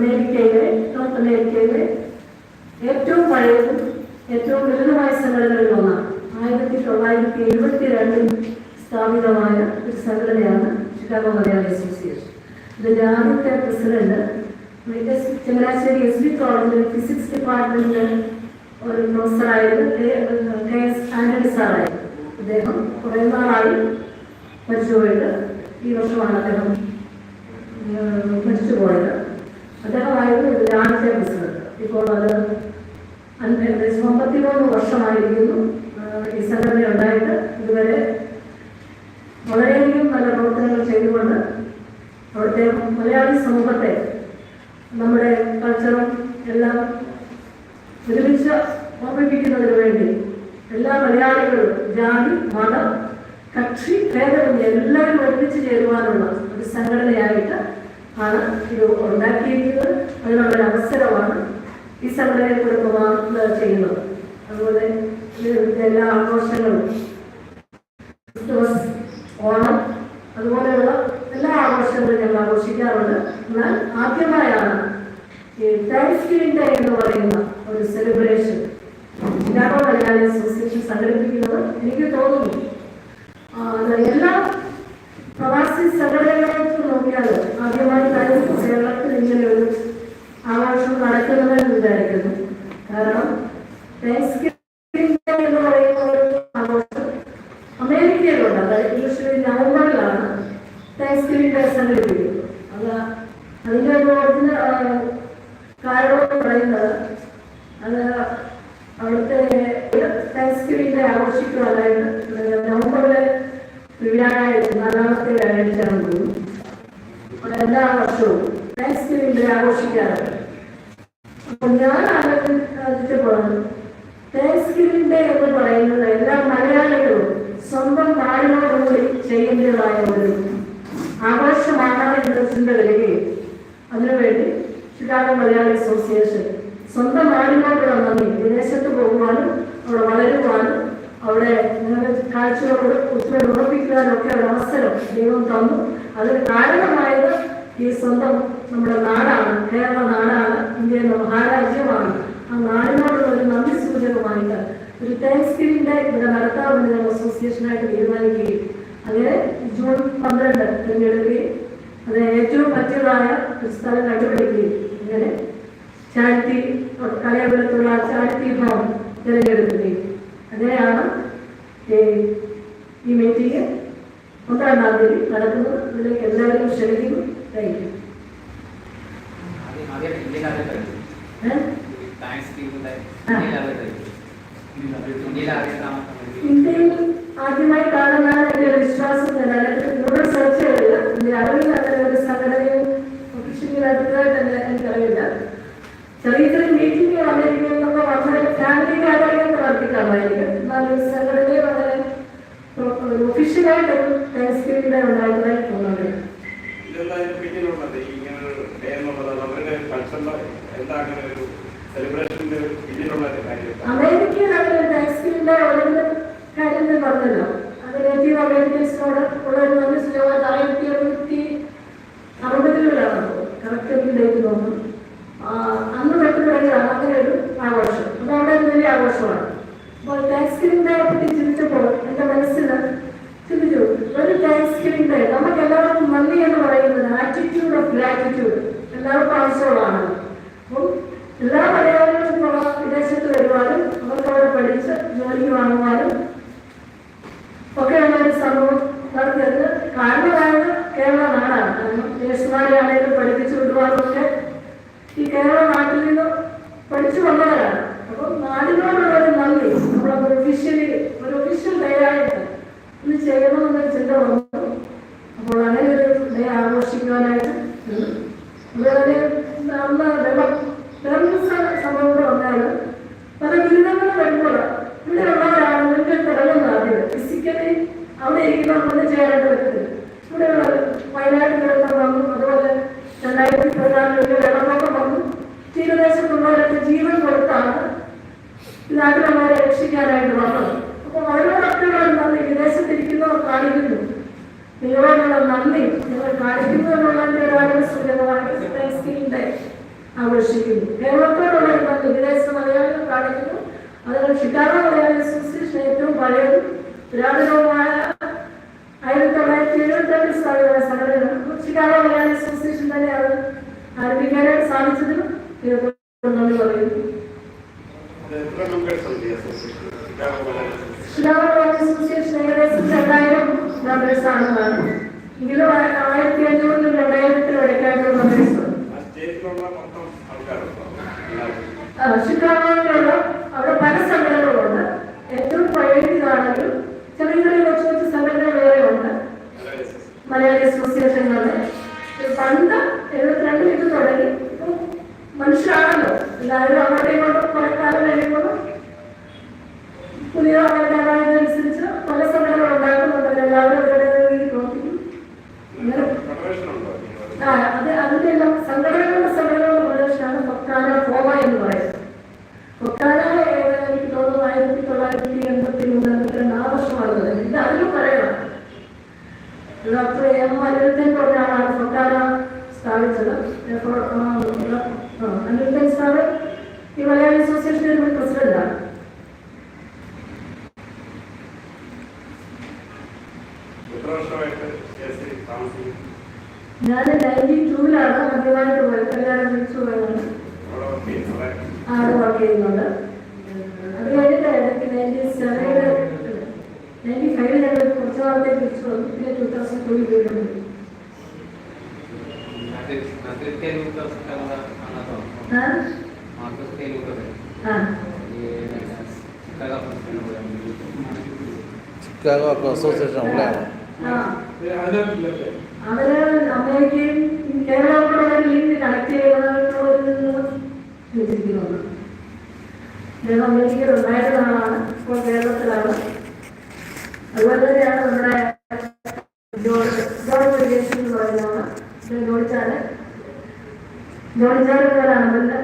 അമേരിക്കയിലെ നോർത്ത് അമേരിക്കയിലെ ഏറ്റവും പഴയതും ഏറ്റവും ലളിതമായ സംഘടനകളിൽ ഒന്നാണ്. ആയിരത്തി തൊള്ളായിരത്തി എഴുപത്തി രണ്ടിൽ സ്ഥാപിതമായ ഒരു സംഘടനയാണ് ചിക്കാഗോ മലയാളി അസോസിയേഷൻ. ഇതിന്റെ ആദ്യത്തെ പ്രസിഡന്റ് ചങ്ങനാശ്ശേരി എസ് ബി കോളേജിലെ ഫിസിക്സ് ഡിപ്പാർട്ട്മെന്റിൽ ഒരു പ്രൊഫസറായിരുന്നു. കെ എസ് ആന്റണി സാറായിരുന്നു. അദ്ദേഹം കുറേ നാളായി മരിച്ചുപോയിട്ട് ഈ വർഷമാണ് അദ്ദേഹം മരിച്ചുപോയത്. അദ്ദേഹമായിരുന്നു ആദ്യത്തെ പ്രസിഡന്റ് ഇപ്പോൾ അത് ഏകദേശം അമ്പത്തിമൂന്ന് വർഷമായിരിക്കുന്നു. ഈ സംഘടന ഉണ്ടായിട്ട് ഇതുവരെ വളരെയധികം നല്ല പ്രവർത്തനങ്ങൾ ചെയ്തുകൊണ്ട് അവിടുത്തെ മലയാളി സമൂഹത്തെ നമ്മുടെ കൾച്ചറും എല്ലാം ഒരുമിച്ച് ഓർമ്മിപ്പിക്കുന്നതിന് വേണ്ടി എല്ലാ മലയാളികളും ജാതി മതം കക്ഷി ഭേദമന്യേ എല്ലാവരും ഒരുമിച്ച് ചേരുവാനുള്ള ഒരു സംഘടനയായിട്ട് ആണ്. ഇത് ഉണ്ടാക്കിയിരിക്കുന്നത്. അതിനുള്ളൊരു അവസരമാണ് ഈ സംഘടനയെ കുടുംബമാണ് ചെയ്യുന്നത്. അതുപോലെ എല്ലാ ആഘോഷങ്ങളും ക്രിസ്തുമസ് ഓണം അതുപോലെയുള്ള എല്ലാ ആഘോഷങ്ങളും ഞങ്ങൾ ആഘോഷിക്കാറുണ്ട്. എന്നാൽ ആദ്യമായാണ് ഈ താങ്ക്സ് ഗിവിംഗ് എന്ന് പറയുന്ന ഒരു സെലിബ്രേഷൻ ചിക്കാഗോ മലയാളി അസോസിയേഷൻ സംഘടിപ്പിക്കുന്നത്. എനിക്ക് തോന്നുന്നു. അത് എല്ലാ പ്രവാസി സംഘടനകളെ നോക്കിയാൽ ആദ്യമായിട്ടാണ് കേരളത്തിൽ ഇങ്ങനെ ഒരു ആഘോഷം നടക്കുന്നതെന്ന് വിചാരിക്കുന്നു. കാരണം എന്ന് പറയുന്ന ഒരു ആഘോഷം അമേരിക്കയിലുണ്ട്. അതായത് യൂഷ്വലി നവംബറിലാണ് താങ്ക്സ് ഗിവിംഗ് ഡേ സംഘടിപ്പിക്കുന്നത് അത് അതിന്റെ ഒരു ഒറിജിനൽ കാരണമെന്ന് പറയുന്നത് അത് അവിടുത്തെ താങ്ക്സ് ഗിവിംഗ് ഡേ ആഘോഷിക്കുവാനായിട്ട് നവംബറിലെ വ്യാഴാഴ്ച നാലാമത്തെ വ്യാഴാഴ്ചയാണ് തോന്നുന്നു അവിടെ എല്ലാ വർഷവും താങ്ക്സ് ഗിവിംഗ് ഡേ ആഘോഷിക്കാറുണ്ട് അപ്പോൾ ഞാൻ ആലോചിച്ചപ്പോൾ താങ്ക്സ് ഗിവിംഗ് എന്ന് പറയുന്നത് എല്ലാ മലയാളികളും സ്വന്തം നാടിനോടുകൂടി ചെയ്യേണ്ടതായ ഒരു ആഘോഷമാണ് എന്ന ചിന്ത വരികയും. അതിനുവേണ്ടി ചിക്കാഗോ മലയാളി അസോസിയേഷൻ സ്വന്തം നാടിനോടുള്ള നന്ദി. വിദേശത്ത് പോകുവാനും അവിടെ വളരുവാനും അവിടെ നിങ്ങളുടെ കാഴ്ചകളോട് ഒത്തിരി ഉറപ്പിക്കുവാനൊക്കെ ഒരു അവസരം ദൈവം തന്നു. അതിന് കാരണമായത് ഈ സ്വന്തം നമ്മുടെ നാടാണ് കേരള നാടാണ് ഇന്ത്യയുടെ മഹാരാജ്യമാണ്. ആ നാടിനോടുള്ള ഒരു നന്ദി സൂചകമായിട്ട് ഒരു താങ്ക്സ് ഗിവിംഗ് ഡേ ഇവിടെ നടത്താമെന്ന് ഞങ്ങൾ അസോസിയേഷനായിട്ട് തീരുമാനിക്കുകയും അങ്ങനെ ജൂൺ പന്ത്രണ്ട് തിരഞ്ഞെടുക്കുകയും അത് ഏറ്റവും പറ്റിയതായ ഒരു സ്ഥലം കണ്ടുപിടിക്കുകയും അങ്ങനെ ചാരിറ്റി കലയപുരത്തുള്ള ചാരിറ്റി ഭവൻ തിരഞ്ഞെടുക്കുകയും. അങ്ങനെയാണ് ഈ മീറ്റിംഗ് ഒന്നാം തീയതി നടക്കുന്നത്. അതിലേക്ക് എല്ലാവരും ക്ഷണിക്കുന്നു. राइट അമേരിക്കയിൽ ഗിവിംഗ് ഡേ ഒരു കാര്യം പറഞ്ഞല്ലോ. അത് അമേരിക്കൻസിനോട് ഉള്ള ഒരു സ്നേഹം ആയിരത്തി എണ്ണൂറ്റി അറുപതുകളിലാണ് കറക്റ്റ് ഡേറ്റ് തോന്നുന്നു. അന്ന് തൊട്ട് തുടങ്ങിയതാണ്. അങ്ങനെ ഒരു ആഘോഷം. അത് അവിടെ വലിയ ആഘോഷമാണ്. അപ്പോൾ ഗിവിംഗ് ഡേ പറ്റി ചിന്തിച്ചപ്പോൾ എന്റെ മനസ്സിൽ ചിന്തിച്ചു ഒരു ഗിവിംഗ് ഡേ നമുക്ക് എല്ലാവർക്കും നന്ദി എന്ന് പറയുന്നത് ആറ്റിറ്റ്യൂഡ് ഓഫ് ഗ്രാറ്റിറ്റ്യൂഡ് എല്ലാവർക്കും ആവശ്യമുള്ളതാണ് അപ്പം എല്ലാ മലയാളികളും പുറ- വിദേശത്ത് വരുവാനും അവർക്ക് അവിടെ പഠിച്ച് ജോലി വാങ്ങുവാനും ഒക്കെയുള്ള ഒരു സംഭവം നടത്തിയത് കാരണമായത് കേരള നാടാണ് കാരണം നേഴ്സുമാരെ ആണെങ്കിലും പഠിപ്പിച്ചു വിടുവാനൊക്കെ ഈ കേരള നാട്ടിൽ നിന്ന് പഠിച്ചു വന്നവരാണ് അപ്പം നാടിനോടുള്ള ഒരു നന്ദി നമ്മളത് ഒഫീഷ്യലി ഒരു ഒഫീഷ്യൽ ഡേ ആയിട്ട് ഇത് ചിന്ത വന്നു. അപ്പോൾ അങ്ങനെ ഒരു ഡേ ആഘോഷിക്കുവാനായിട്ട് അതുപോലെ അന്ന് വെള്ളം പല ദുരിതങ്ങൾ വരുമ്പോൾ ഇവിടെ ഉള്ളവരാണ് നിങ്ങൾക്ക് തുടങ്ങുന്ന ആദ്യം ഫിസിക്കലി അവിടെ ഇരിക്കുന്ന ഒന്ന് ചെയ്യാനായിട്ട് പറ്റുന്നത് ഇവിടെയുള്ള വയനാട് ദുരന്തം വന്നു. അതുപോലെ രണ്ടായിരത്തി പതിനാലിലൊക്കെ വെള്ളപ്പൊക്കം വന്നു. തീരദേശത്തുള്ളവരൊക്കെ ജീവൻ കൊടുത്താണ്. നാട്ടിലുള്ളവരെ രക്ഷിക്കാനായിട്ട് വന്നത്. അപ്പോൾ അവരോടൊക്കെ ഉള്ള നന്ദി വിദേശത്തിരിക്കുന്നവർ കാണിക്കുന്നു നിങ്ങളോടുള്ള നന്ദി നിങ്ങൾ കാണിക്കുന്നതിനുള്ള എന്നുള്ളതിന്റെ ഒരു ഡേ ആഘോഷിക്കുന്നു. കേരളത്തോടുള്ള ബന്ധം വിദേശ മലയാളികൾ കാണിക്കുന്നു. അതിനാൽ ഷിക്കാഗോ മലയാളി അസോസിയേഷൻ ഏറ്റവും പഴയതും പുരാതനവുമായ ആയിരത്തി തൊള്ളായിരത്തി എഴുപത്തി സ്ഥാപിത സംഘടന ഷിക്കാഗോ മലയാളി അസോസിയേഷൻ തന്നെ അത് ആരംഭിക്കാനായിട്ട് സാധിച്ചതിനും ദൈവത്തോട് നന്ദി പറയുന്നു ഇത് എത്ര members ഉണ്ട് ഈ association? Chicago Malayali association. Chicago Malayali association ഏകദേശം രണ്ടായിരം മെമ്പേഴ്സ് ആണെന്നാണ് എങ്കിലും ആ- ആയിരത്തി അഞ്ഞൂറിലും രണ്ടായിരത്തിലും ഇടയ്ക്കായിട്ടുള്ള മെമ്പേഴ്സ് ഉണ്ട് ആ സ്റ്റേറ്റിലുള്ള മൊത്തം ആൾക്കാരുണ്ടോ ഷിക്കാഗോയിലുള്ള അവിടെ പല സംഘടനകളുണ്ട് ഏറ്റവും പഴയതാണെങ്കിലും ചെറിയ ചെറിയ കൊച്ചു കൊച്ചു സംഘടനകൾ വേറെ ഉണ്ട്. മലയാളി അസോസിയേഷനുകളുടെ. പണ്ട് എഴുപത്തിരണ്ടിൽ ഇത് തുടങ്ങി. ഇപ്പം മനുഷ്യരാണല്ലോ. എല്ലാവരും അങ്ങോട്ടും ഇങ്ങോട്ടും കുറെ കാലം കഴിയുമ്പോഴും പുതിയ ആൾക്കാരായതനുസരിച്ച് പല സംഘടനകൾ ഉണ്ടാക്കുന്നുണ്ട്. എല്ലാവരും അവരുടെ രീതിയിൽ പ്രവർത്തിക്കും അങ്ങനെ ആ, അത് അതിന്റെ എല്ലാം സംഘടനകളുടെ സംഘടനകളുടെ പ്രദേശമാണ് ഫൊക്കാന ഫോമ എന്ന് പറയുന്നത് ഫൊക്കാന ഏത് എനിക്ക് തോന്നുന്നു ആയിരത്തി തൊള്ളായിരത്തി എൺപത്തി മൂന്ന് എൺപത്തിരണ്ട് ആ വർഷമാണ് വരുന്നത്. ഇത് അതിലും പറയണം ഡോക്ടർ എം അനിരുദ്ധൻ പറഞ്ഞാണ് ഫൊക്കാന സ്ഥാപിച്ചത് അപ്പോൾ, ആ, ആ, അനിരുദ്ധൻ സാറ് ഈ മലയാളി അസോസിയേഷന്റെ പ്രസിഡന്റാണ് എത്ര വർഷമായിട്ട് കേസിൽ താമസിക്കുന്നു? ഞാൻ നയന്റി ടൂവിലാണ് ആദ്യമായിട്ട് പോയത് കല്യാണം കഴിച്ചു പോയതാണ് അവിടെ work ചെയ്യുന്നു, അല്ലേ? ആട് വർക്ക് ചെയ്യുന്നുണ്ട് അത് കഴിഞ്ഞിട്ട് ഇടയ്ക്ക് നയന്റി സെവനിൽ നയന്റി ഫൈവിൽ ഞങ്ങൾ കുറച്ച് നാളത്തേക്ക് തിരിച്ചു വന്നു പിന്നെ ടൂ തൗസൻഡ് ടൂവിൽ വീണ്ടും പോയി. നഗരത്തെ ലൂക്കസ് കണ്ട ആണോ ആ? മാർക്കത്തെ ലൂക്കസ് ആ. ഈ ചിക്കാഗോ പ്രസിഡന്റ് പോലെ ചിക്കാഗോ അസോസിയേഷൻ അവിടെയാണ് ആ. അവർ അമേരിക്കയും കേരളത്തോടെ ഒരു ലിങ്ക് കണക്ട് വെച്ചിരിക്കുന്നുണ്ട് അദ്ദേഹം അമേരിക്കയിൽ ഉണ്ടായിരുന്ന ആളാണ് ഇപ്പോൾ കേരളത്തിലാണ്. അതുപോലെ തന്നെയാണ് നമ്മുടെ ജോർജ് ജോർജ് വിജയൻ എന്ന് പറയുന്നതാണ്. ജോർജാണ് പേരാണ്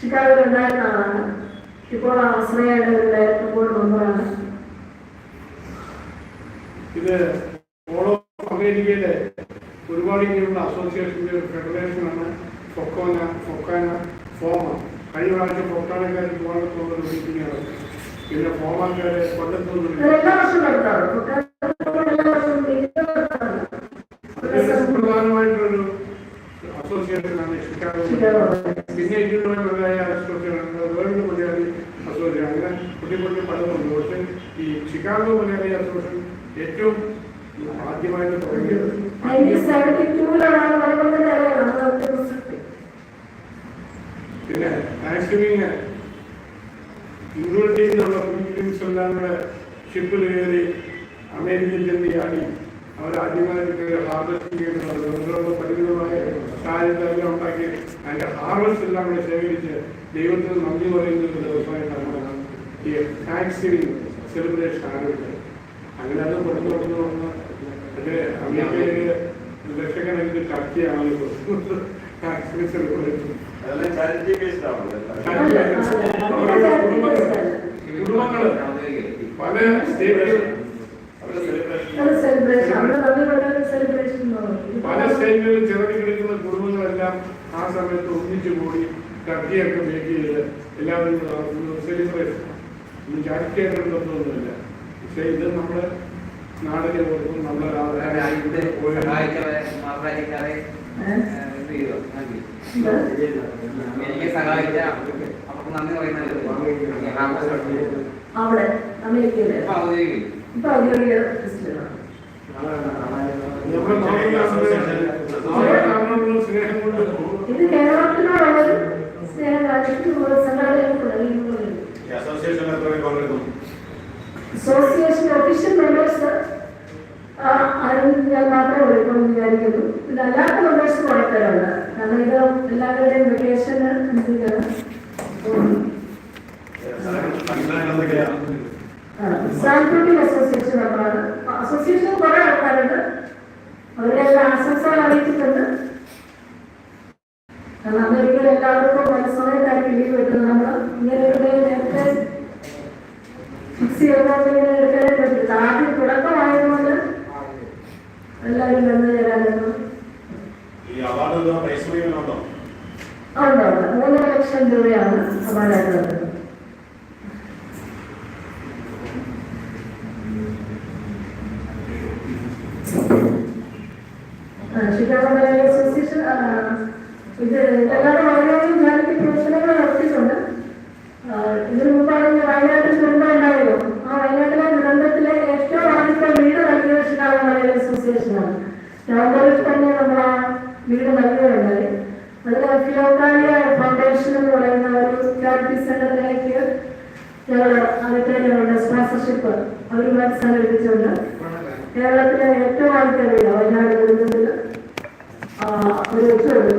ഷിക്കാഗോയിൽ ഉണ്ടായിരുന്ന ആളാണ്. ഇപ്പോൾ ആശ്രയയുടെ ബോർഡ് മെമ്പറാണ് ഇത് ഇങ്ങനെയുള്ള അസോസിയേഷന്റെ ഒരു ഫെഡറേഷനാണ് ഫൊക്കോന ഫൊക്കാന ഫോമ. കഴിഞ്ഞ പ്രാവശ്യം ഫൊക്കാനക്കാർ ട്രിവാൻഡ്രത്തുള്ള മീറ്റിംഗാണ് പിന്നെ ഫോമാക്കാരെ അത് പ്രധാനമായിട്ടൊരു അസോസിയേഷനാണ്. പിന്നെ Malayali association world Malayali association അങ്ങനെ കുട്ടി കുട്ടി പലതുണ്ട്. പക്ഷേ ഈ ചിക്കാഗോ മലയാളി അസോസിയേഷൻ ഏറ്റവും ആദ്യമായിട്ട് തുടങ്ങിയത്. നയന്റീൻ സെവന്റി ടൂവിലാണ് വരുമ്പോൾ തന്നെ അറിയാം. പിന്നെ താങ്ക്സ്ഗിവിങ് ഇംഗ്ലണ്ടിൽ നിന്നുള്ള ഫിലിപ്പീൻസ് എല്ലാം കൂടെ ഷിപ്പിൽ കയറി അമേരിക്കയിൽ ചെന്ന് ചാടി. അവർ ആദ്യമായിട്ട് ഹാർവെസ്റ്റിംഗ് ചെയ്യുന്നത് അതിനുള്ള പരിമിതമായ സാഹചര്യം ഉണ്ടാക്കി. അതിന്റെ ഹാർവെസ്റ്റ് എല്ലാം കൂടെ ശേഖരിച്ച് ദൈവത്തിന് നന്ദി പറയുന്ന ഒരു ദിവസമായിട്ടാണ് ഈ താങ്ക്സ്ഗിവിങ് സെലിബ്രേഷൻ ആരംഭിച്ചത്. അങ്ങനെ അത് പുറത്തു കൊടുത്തു അത് അമേരിക്കയിൽ ലക്ഷക്കണക്കിന് ആണല്ലോ കുടുംബങ്ങൾ പല പല സ്റ്റേറ്റുകളിൽ ചിറങ്ങി കിടക്കുന്ന കുടുംബങ്ങളെല്ലാം ആ സമയത്ത് ഒന്നിച്ചു കൂടി ടർക്കിയൊക്കെ മേക്ക് ചെയ്ത് എല്ലാവരും സെലിബ്രേഷൻ ചാരിറ്റി ചാരിറ്റിയായിട്ടൊന്നുമില്ല പക്ഷേ ഇത് നമ്മുടെ നാടിനെ കൊടുക്കും നമ്മുടെ രാജ്യത്തെ സഹായിച്ചവരെ മാതാപിതാക്കളെ? എന്ത് ചെയ്തു. ഇത് എനിക്ക് സഹായിച്ച അവർക്ക് നന്ദി പറയുന്നത് അവിടെ അമേരിക്കയിൽ. ഇപ്പൊ ഔദ്യോഗികം ഇത് കേരളത്തിനോടുള്ളൊരു സ്നേഹം കാണിച്ചിട്ട് ഒരു സംഘടനകൾ ഈ അസോസിയേഷൻ എത്ര പേര് പങ്കെടുക്കും അസോസിയേഷൻ ഒഫീഷ്യൽ മെമ്പേഴ്സ് ഞാൻ മാത്രമേ ഇപ്പോൾ വിചാരിക്കുന്നു. പിന്നെ അല്ലാത്ത മെമ്പേഴ്സ് പേരുണ്ട്. കാരണം ഇത് എല്ലാവരുടെയും വെക്കേഷൻ സാൻക്രൂട്ടിക് അസോസിയേഷൻ മെമ്പറാണ് അസോസിയേഷൻ 他把那个。വീട് വയനാട് ദുരന്തത്തിൽ ഒരു വെച്ച് കൊടുത്തു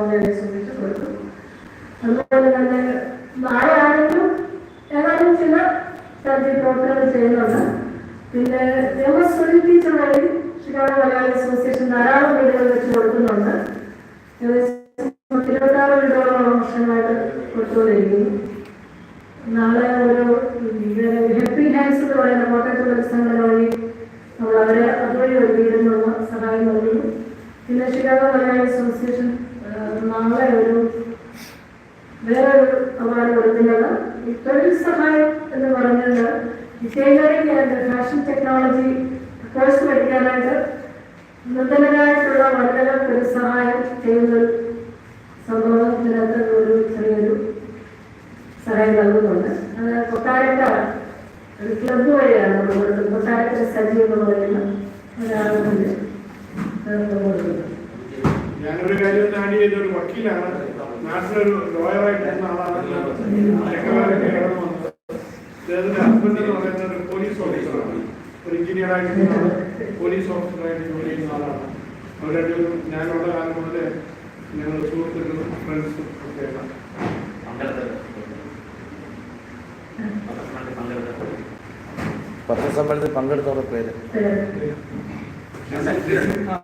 അതിന് കൊടുത്തു അതുപോലെ തന്നെ നാളെയാണെങ്കിലും ഏതായാലും ചില ചാരിറ്റി പ്രവർത്തനങ്ങൾ ചെയ്യുന്നുണ്ട്. പിന്നെ സുനിൽ ടീച്ചർ വഴി ശിവഭവ മലയാളി അസോസിയേഷൻ ധാരാളം വീടുകൾ വെച്ച് കൊടുക്കുന്നുണ്ട്. ഇരുപത്താറ് വീടുകളോളം വർഷമായിട്ട് കൊടുത്തുകൊണ്ടിരിക്കുന്നു. നാളെ ഒരു ഹെൽപ്പിംഗ് ഹാൻഡ്സ് എന്ന് പറയുന്ന കോട്ടയത്തുള്ള പുസ്തകങ്ങൾ വഴി അവരെ അതുവഴി ഒരു വീടിനുള്ള സഹായം നൽകുന്നു. പിന്നെ ഷിക്കാഗോ മലയാളി അസോസിയേഷൻ നാളെ ഒരു വേറെ ഒരു അവാർഡ് കൊടുക്കുന്നത് ഈ തൊഴിൽ സഹായം എന്ന് പറഞ്ഞത് ഈ tailoring and fashion technology course പഠിക്കാനായിട്ട് നിർദ്ധനരായിട്ടുള്ള വനിതകൾക്ക് ഒരു സഹായം ചെയ്യുന്ന സംഭവത്തിനകത്ത് ഒരു ചെറിയൊരു സഹായം നൽകുന്നുണ്ട്. അത് കൊട്ടാരക്കര ഒരു ക്ലബ് വഴിയാണ് നമ്മൾ കൊടുക്കുന്നത് സജീവ് സജി എന്ന് പറയുന്ന ഒരാളുണ്ട് ഞാനൊരു കാര്യം താണ്ടി ചെയ്ത ഒരു വക്കീലാണ്. നാട്ടിലൊരു ലോയറായിട്ട് ഇരുന്ന ആളാണ് ചെക്കന്മാരൊക്കെ കടന്നു വന്നത്. അദ്ദേഹത്തിന്റെ ഹസ്ബൻഡ് എന്ന് പറയുന്ന ഒരു പോലീസ് ഓഫീസറാണ് ഒരു എഞ്ചിനീയറായിട്ട് പോലീസ് ഓഫീസറായിട്ട് ജോലി ചെയ്യുന്ന ആളാണ്. അവരുടെ ഞാനുള്ള കാലം മുതലേ ഞങ്ങൾ സുഹൃത്തുക്കളും ഫ്രണ്ട്സും ഒക്കെയാണ് പത്രസമ്മേളനത്തിൽ പങ്കെടുത്തവരുടെ പേര് പേരുണ്ടോ